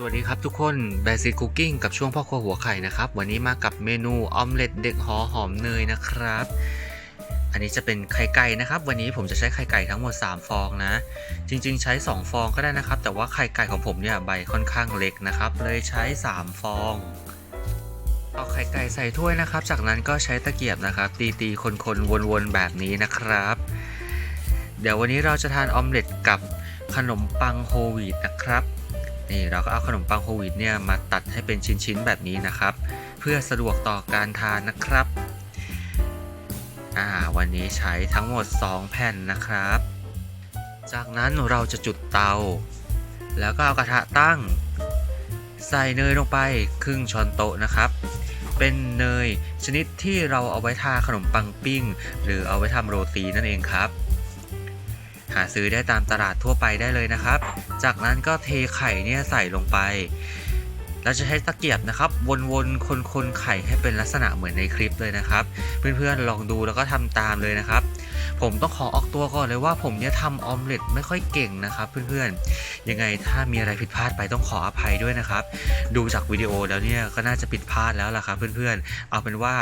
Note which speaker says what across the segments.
Speaker 1: สวัสดีครับทุกคนแบซิคุกกิ้งกับช่วงพ่อครัวหัวไข่นะครับ วันนี้มากับเมนูออมเล็ตเด็กหอหอมเนยนะครับ อันนี้จะเป็นไข่ไก่นะครับ วันนี้ผมจะใช้ไข่ไก่ทั้งหมด 3 ฟองนะ จริงๆ ใช้ 2 ฟองก็ได้นะครับ แต่ว่าไข่ไก่ของผมเนี่ยใบค่อนข้างเล็กนะครับ เลยใช้ 3 ฟอง เอาไข่ไก่ใส่ถ้วยนะครับ จากนั้นก็ใช้ตะเกียบนะครับ ตีตีคนคนๆวนๆแบบนี้นะครับ เดี๋ยววันนี้เราจะทานออมเล็ตกับขนมปังโฮลวีตนะครับ นี่เราก็เอาขนมปังโฮวีตเนี่ยมาตัดให้เป็นชิ้นๆแบบนี้นะครับ เพื่อสะดวกต่อการทานนะครับอ่าวันนี้ใช้ทั้งหมด 2 แผ่นนะครับ จากนั้นเราจะจุดเตา แล้วก็เอากระทะตั้ง ใส่เนยลงไปครึ่งช้อนโต๊ะนะครับเป็นเนยชนิดที่เราเอาไว้ทาขนมปังปิ้ง หรือเอาไว้ทำโรตีนั่นเองครับ หาซื้อได้ตามตลาดทั่วไปได้เลยนะครับ จากนั้นก็เทไข่เนี่ยใส่ลงไป เราจะใช้ตะเกียบนะครับ วนๆคนๆไข่ให้เป็นลักษณะเหมือนในคลิปเลยนะครับ เพื่อนๆลองดูแล้วก็ทำตามเลยนะครับ ผมต้องขอออกตัวก่อนเลยว่าผมเนี่ยทำออมเล็ตไม่ค่อยเก่งนะครับ เพื่อนๆ ยังไงถ้ามีอะไรผิดพลาดไปต้องขออภัยด้วยนะครับ ดูจากวิดีโอแล้วเนี่ยก็น่าจะผิดพลาดแล้วล่ะครับ เพื่อนๆ เอาเป็นว่า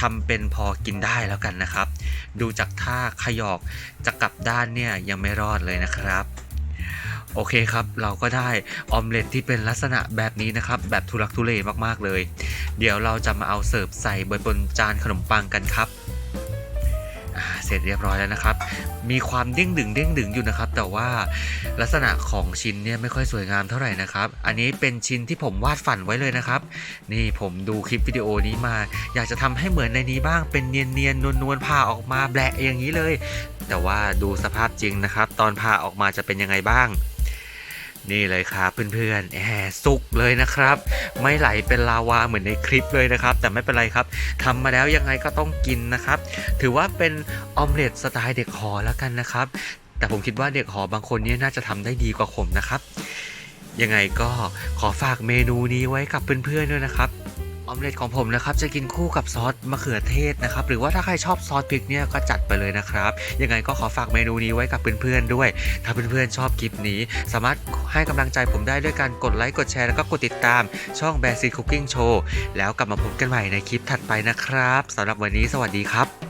Speaker 1: ทำเป็นพอกินได้แล้วกันนะครับ ดูจากท่าขยอกจะกลับด้านเนี่ยยังไม่รอดเลยนะครับ โอเคครับ เราก็ได้ออมเล็ตที่เป็นลักษณะแบบนี้นะครับ แบบทุลักทุเลมากๆเลย เดี๋ยวเราจะมาเอาเสิร์ฟใส่บนบนจานขนมปังกันครับเสร็จเรียบร้อยแล้วนะครับ มีความเด้งดึงเด้งดึงอยู่นะครับ แต่ว่าลักษณะของชิ้นเนี่ยไม่ค่อยสวยงามเท่าไหร่นะครับ อันนี้เป็นชิ้นที่ผมวาดฝันไว้เลยนะครับ นี่ผมดูคลิปวิดีโอนี้มา อยากจะทำให้เหมือนในนี้บ้าง เป็นเนียนเนียนนวลนวลๆผ่าออกมาแบะอย่างนี้เลย แต่ว่าดูสภาพจริงนะครับ ตอนผ่าออกมาจะเป็นยังไงบ้าง นี่เลยครับเพื่อนๆแหมสุกเลยนะครับ ไม่ไหลเป็นลาวาเหมือนในคลิปเลยนะครับ แต่ไม่เป็นไรครับทำมาแล้วยังไงก็ต้องกินนะครับ ถือว่าเป็นออมเล็ตสไตล์เด็กหอแล้วกันนะครับ แต่ผมคิดว่าเด็กหอบางคนนี่น่าจะทำได้ดีกว่าผมนะครับ ยังไงก็ขอฝากเมนูนี้ไว้กับเพื่อนๆด้วยนะครับ ออมเล็ตของผมนะครับจะกินคู่กับซอสมะเขือเทศนะครับหรือว่าถ้าใครชอบซอสพริกเนี่ยก็จัดไปเลยนะครับยังไงก็ขอฝากเมนูนี้ไว้กับเพื่อนๆด้วย ถ้าเพื่อนๆชอบคลิปนี้ สามารถให้กำลังใจผมได้ด้วยการกดไลค์กดแชร์แล้วก็กดติดตามช่องแบรซีคุกกิ้งโชว์แล้วกลับมาพบกันใหม่ในคลิปถัดไปนะครับสำหรับวันนี้สวัสดีครับ